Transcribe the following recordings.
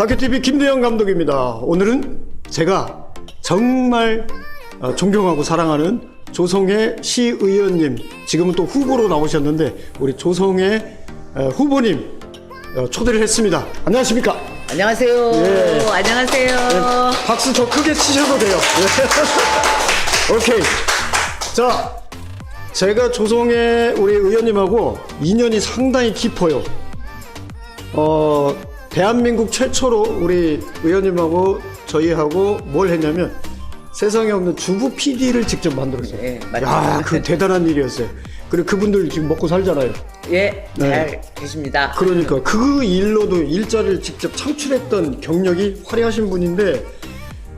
다큐TV 김대영 감독입니다. 오늘은 제가 정말 어, 존경하고 사랑하는 조성애 시의원님, 지금은 또 후보로 나오셨는데, 우리 조성애 어, 후보님 어, 초대를 했습니다. 안녕하십니까? 안녕하세요. 예. 안녕하세요. 박수 더 크게 치셔도 돼요. 네. 오케이. 자, 제가 조성애 우리 의원님하고 인연이 상당히 깊어요. 어, 대한민국 최초로 우리 의원님하고 저희하고 뭘 했냐면 세상에 없는 주부 PD를 직접 만들었어요. 네, 맞습니다. 야, 그 대단한 일이었어요. 그리고 그분들 지금 먹고 살잖아요. 예, 잘 네. 계십니다. 그러니까 그 일로도 일자리를 직접 창출했던 경력이 화려하신 분인데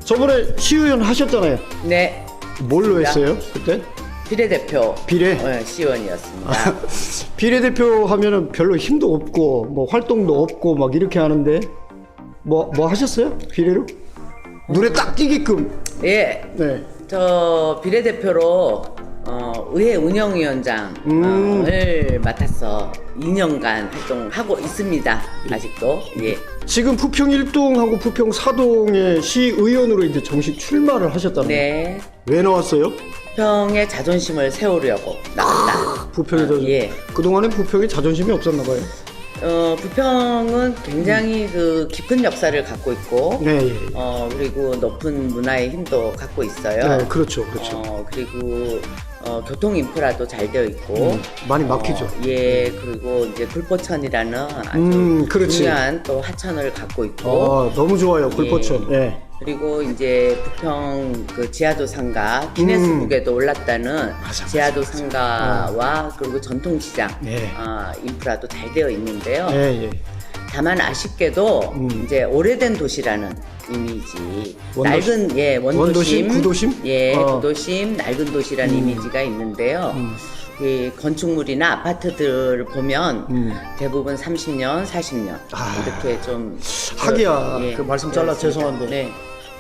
저번에 시의원 하셨잖아요. 네, 뭘로. 했어요? 그때? 비례대표 비례? 어, 시원이었습니다. 비례대표 하면은 별로 힘도 없고 뭐 활동도 없고 막 이렇게 하는데 뭐 뭐 하셨어요? 비례로? 눈에 딱 띄게끔. 예, 네. 저 비례대표로 어, 의회 운영위원장을 맡아서 2년간 활동하고 있습니다. 아직도 예. 지금 부평 1동하고 부평 4동의 시의원으로 이제 정식 출마를 하셨다는. 네, 왜 나왔어요? 평의 자존심을 세우려고 나왔다. 부평에 자 예. 그동안에 부평에 자존심이 없었나 봐요. 어, 부평은 굉장히 그 깊은 역사를 갖고 있고 네, 예. 어, 그리고 높은 문화의 힘도 갖고 있어요. 네, 그렇죠. 그렇죠. 어, 그리고 어, 교통 인프라도 잘 되어 있고 음, 많이 막히죠. 어, 예, 그리고 이제 불포천이라는 아주 음, 그렇지. 중요한 또 하천을 갖고 있고 아, 너무 좋아요. 불포천. 네. 그리고 이제 부평 그 지하도 상가 기네스북에도 올랐다는 음. 맞아, 지하도 상가와 그리고 전통시장 네. 아, 인프라도 잘 되어 있는데요. 예, 예. 다만 아쉽게도 음. 이제 오래된 도시라는 이미지, 원도시? 낡은 예 원도심, 원도심? 구도심? 예 어. 구도심, 낡은 도시라는 이미지가 있는데요. 음. 그 건축물이나 아파트들을 보면 음. 대부분 30년, 40년 아. 이렇게 좀 하기야. 예, 그 말씀 잘라. 죄송한데. 네,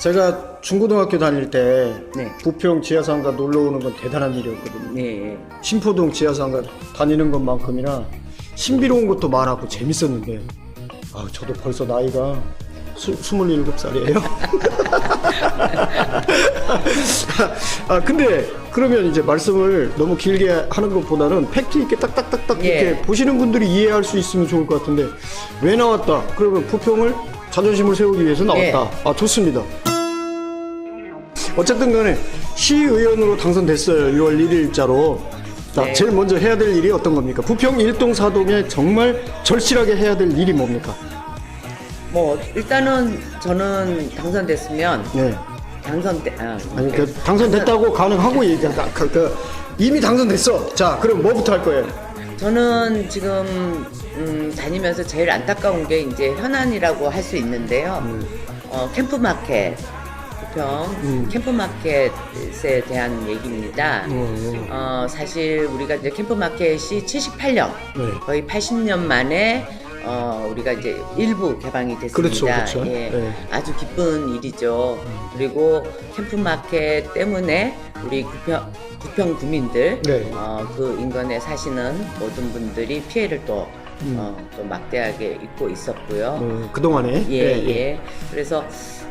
제가 중고등학교 다닐 때 네. 부평 지하상가 놀러 오는 건 대단한 일이었거든요. 네, 신포동 지하상가 다니는 것만큼이나 신비로운 것도 많았고 재밌었는데 아, 저도 벌써 나이가 수, 27살이에요. 아, 근데 그러면 이제 말씀을 너무 길게 하는 것보다는 팩트 있게 딱딱딱딱 예. 이렇게 보시는 분들이 이해할 수 있으면 좋을 것 같은데 왜 나왔다? 그러면 부평을 자존심을 세우기 위해서 나왔다. 예. 아, 좋습니다. 어쨌든 간에 시의원으로 당선됐어요. 6월 1일자로. 자, 네. 제일 먼저 해야 될 일이 어떤 겁니까? 부평 1동 4동에 정말 절실하게 해야 될 일이 뭡니까? 뭐 일단은 저는 당선됐으면 네. 당선돼 아, 아니, 그 당선됐다고 가능하고 얘기하다. 그, 그, 이미 당선됐어. 자, 그럼 뭐부터 할 거예요? 저는 지금 음, 다니면서 제일 안타까운 게 이제 현안이라고 할 수 있는데요. 음. 어, 캠프 마켓 부평 음. 캠프마켓에 대한 얘기입니다. 음. 어, 사실 우리가 이제 캠프마켓이 78년 네. 거의 80년 만에 어, 우리가 이제 일부 개방이 됐습니다. 그렇죠, 그렇죠. 예, 네. 아주 기쁜 일이죠. 그리고 캠프마켓 때문에 우리 구평, 구평 구민들, 네. 어, 그 인근에 사시는 모든 분들이 피해를 또, 음. 어, 또 막대하게 입고 있었고요. 어, 그동안에. 예, 네, 예. 그래서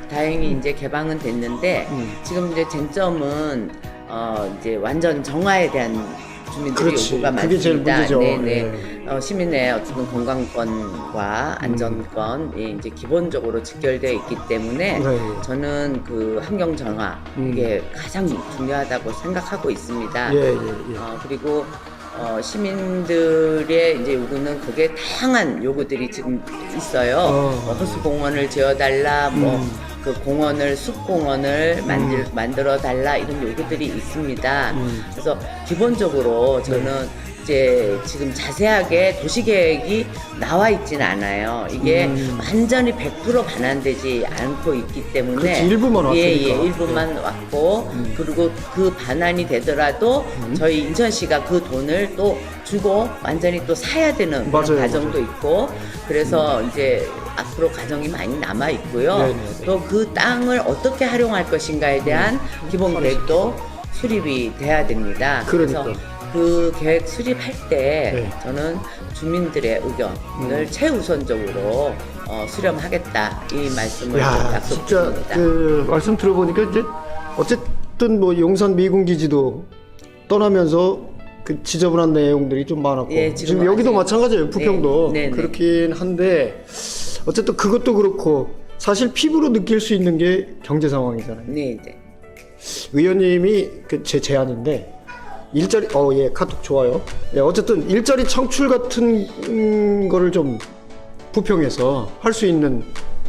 다행히 이제 개방은 됐는데 음. 지금 이제 쟁점은 어 이제 완전 정화에 대한 주민들의 그렇지. 요구가 그게 제일 많습니다. 문제죠. 네네. 예. 어, 시민의 어쨌든 건강권과 안전권 이 이제 기본적으로 직결되어 있기 때문에 네. 저는 그 환경 정화 음. 이게 가장 중요하다고 생각하고 있습니다. 예, 예, 예. 어, 그리고 어, 시민들의 이제 요구는 그게 다양한 요구들이 지금 있어요. 어. 뭐 호수 공원을 지어달라, 뭐 음. 그 공원을 숲공원을 만들 만들어 달라 이런 요구들이 있습니다. 음. 그래서 기본적으로 저는 이제 지금 자세하게 도시계획이 나와 있지는 않아요. 이게 음. 완전히 100% 반환되지 않고 있기 때문에 그렇지, 일부만 예, 왔으니까. 예, 일부만 왔고 음. 그리고 그 반환이 되더라도 저희 인천시가 그 돈을 또 주고 완전히 또 사야 되는 그런 맞아요, 과정도 있고 그래서 이제 앞으로 과정이 많이 남아 있고요. 네네. 또그 땅을 어떻게 활용할 것인가에 대한 기본 계획도 수립이 돼야 됩니다. 그러니까. 그래서 그 계획 수립할 때 네. 저는 주민들의 의견을 최우선적으로 어, 수렴하겠다 이 말씀을 야, 진짜 약속드립니다. 그 말씀 들어보니까 이제 어쨌든 뭐 용산 미군 기지도 떠나면서 그 지저분한 내용들이 좀 많았고 예, 지금, 지금 여기도 아직- 마찬가지예요. 부평도 네, 네, 네. 그렇긴 한데 어쨌든 그것도 그렇고 사실 피부로 느낄 수 있는 게 경제 상황이잖아요. 네, 네. 의원님이 그 제 제안인데 일자리 어 예 카톡 좋아요. 예, 어쨌든 일자리 창출 같은 음, 거를 좀 부평에서 할 수 있는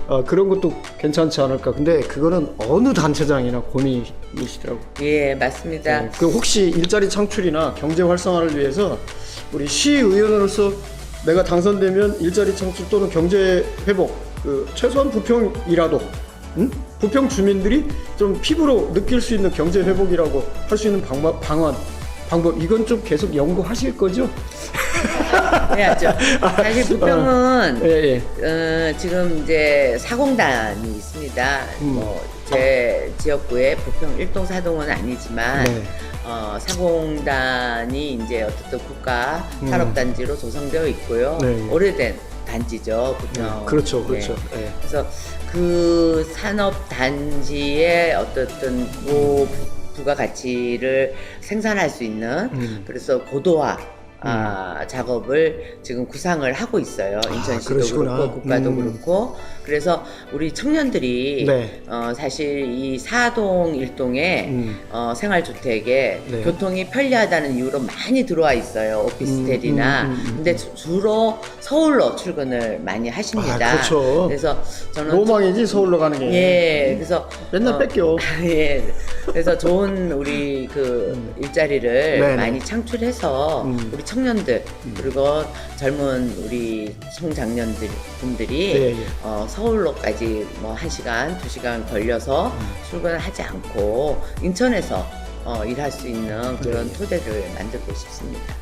어, 그런 것도 괜찮지 않을까. 근데 그거는 어느 단체장이나 고민이시더라고. 요 예, 맞습니다. 그 혹시 일자리 창출이나 경제 활성화를 위해서 우리 시의원으로서 내가 당선되면 일자리 창출 또는 경제 회복 그 최소한 부평이라도 응? 부평 주민들이 좀 피부로 느낄 수 있는 경제 회복이라고 할 수 있는 방법 방안 방법 이건 좀 계속 연구하실 거죠? 해야죠. 사실 부평은 예 예. 어, 지금 이제 사공단이 있습니다. 음. 뭐제 지역구에 부평 1동 4동은 아니지만 네. 어, 사공단이 이제 어쨌든 국가 음. 산업단지로 조성되어 있고요. 네. 오래된 단지죠, 부평. 그렇죠 네. 그렇죠. 예. 그래서 그 산업 단지의 어떻든 고 부가 가치를 생산할 수 있는 음. 그래서 고도화 아, 작업을 지금 구상을 하고 있어요. 인천시도 그러시구나. 그렇고 국가도 음. 그렇고 그래서 우리 청년들이 네. 어, 사실 이 사동 일동에 음. 어, 생활주택에 네. 교통이 편리하다는 이유로 많이 들어와 있어요. 오피스텔이나. 음, 음, 음, 음. 근데 주- 주로 서울로 출근을 많이 하십니다. 아, 그렇죠. 그래서 저는 로망이지 서울로 가는 게. 예, 그래서 맨날 어, 뺏겨. 예, 그래서 좋은 우리 그 일자리를 네네. 많이 창출해서 음. 우리 청년들 그리고 젊은 우리 청장년들 분들이 예, 예. 어, 서울로까지 뭐 한 시간, 두 시간 걸려서 음. 출근을 하지 않고 인천에서 어, 일할 수 있는 그런 네. 토대를 만들고 싶습니다.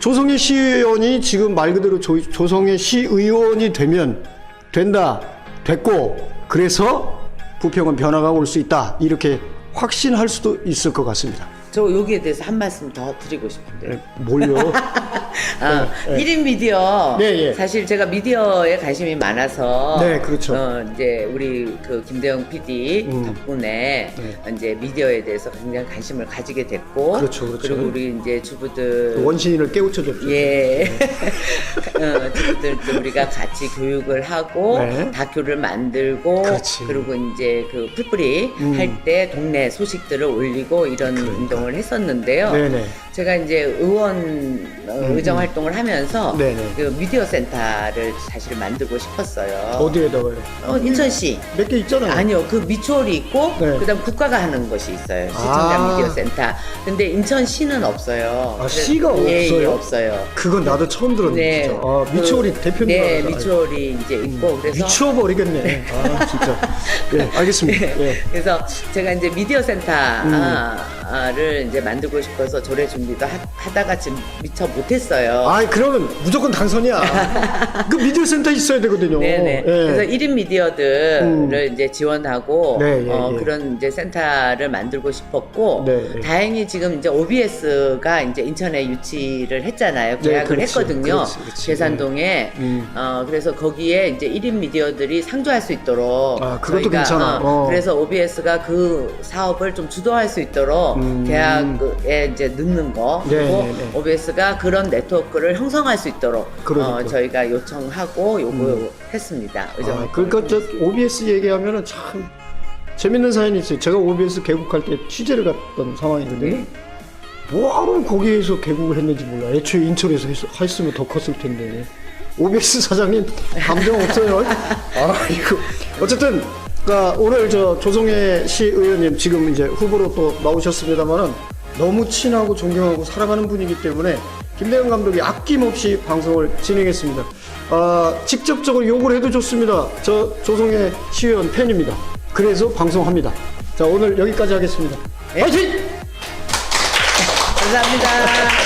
조성의 시의원이 지금 말 그대로 조, 조성의 시의원이 되면 된다, 됐고, 그래서 부평은 변화가 올 수 있다. 이렇게 확신할 수도 있을 것 같습니다. 저 여기에 대해서 한 말씀 더 드리고 싶은데요. 네, 뭘요? 아, 1인 미디어. 네, 예. 사실 제가 미디어에 관심이 많아서. 네, 그렇죠. 어, 이제 우리 그 김대영 PD 음. 덕분에 네. 이제 미디어에 대해서 굉장히 관심을 가지게 됐고. 그렇죠, 그렇죠. 리고 우리 이제 주부들. 원신인을 깨우쳐줬죠. 예. 어, 주부들도 우리가 같이 교육을 하고 네. 다큐를 만들고 그렇지. 리고 이제 그 풀뿌리 음. 할때 동네 소식들을 올리고 이런 운동을 했었는데요. 네네. 제가 이제 의원 어, 의정 활동을 하면서 음, 네네. 그 미디어 센터를 사실 만들고 싶었어요. 어디에다가요? 어, 인천시. 몇 개 있잖아요. 아니요, 그 미추홀이 있고, 네. 그 다음 국가가 하는 것이 있어요. 시청자 아. 미디어 센터. 근데 인천시는 없어요. 아, 그래- 시가 예, 없어요? 예, 없어요. 그건 나도 처음 들었네. 네. 진짜. 아, 미추홀이 그- 대표님. 네, 미추홀이 이제 있고, 그래서. 미추어 버리겠네. 아, 진짜. 예, 알겠습니다. 예. 그래서 제가 이제 미디어 센터 를 이제 만들고 싶어서 조례 준비도 하, 다가 지금 미처 못했어요. 아, 그러면 무조건 당선이야. 그 미디어 센터 있어야 되거든요. 네네. 예. 그래서 1인 미디어들을 음. 이제 지원하고 네, 예, 어, 예. 그런 이제 센터를 만들고 싶었고 네, 예. 다행히 지금 이제 OBS가 이제 인천에 유치를 했잖아요. 네, 계약을 그렇지, 했거든요. 그렇지, 그렇지. 계산동에 음. 어, 그래서 거기에 이제 1인 미디어들이 상주할 수 있도록 아, 그것도 괜찮아. 어, 어. 그래서 OBS가 그 사업을 좀 주도할 수 있도록 음. 계약에 이제 넣는 거 네, 그리고 네, 네. OBS가 그런 네트워크를 형성할 수 있도록 그러니까. 어, 저희가 요청하고 요구했습니다. 의정 아, 그러니까 저 OBS 얘기하면은 참 재밌는 사연이 있어요. 제가 OBS 개국할 때 취재를 갔던 상황이거든요. 네. 뭐하러 거기에서 개국을 했는지 몰라. 애초에 인천에서 했, 했으면 더 컸을 텐데. OBS 사장님 감정 없어요. 아 이거 어쨌든 그러니까 오늘 저 조성애 시 의원님 지금 이제 후보로 또 나오셨습니다만은 너무 친하고 존경하고 사랑하는 분이기 때문에 김대현 감독이 아낌없이 방송을 진행했습니다. 아, 직접적으로 욕을 해도 좋습니다. 저 조성애 시의원 팬입니다. 그래서 방송합니다. 자 오늘 여기까지 하겠습니다. 네. 화이팅! 감사합니다.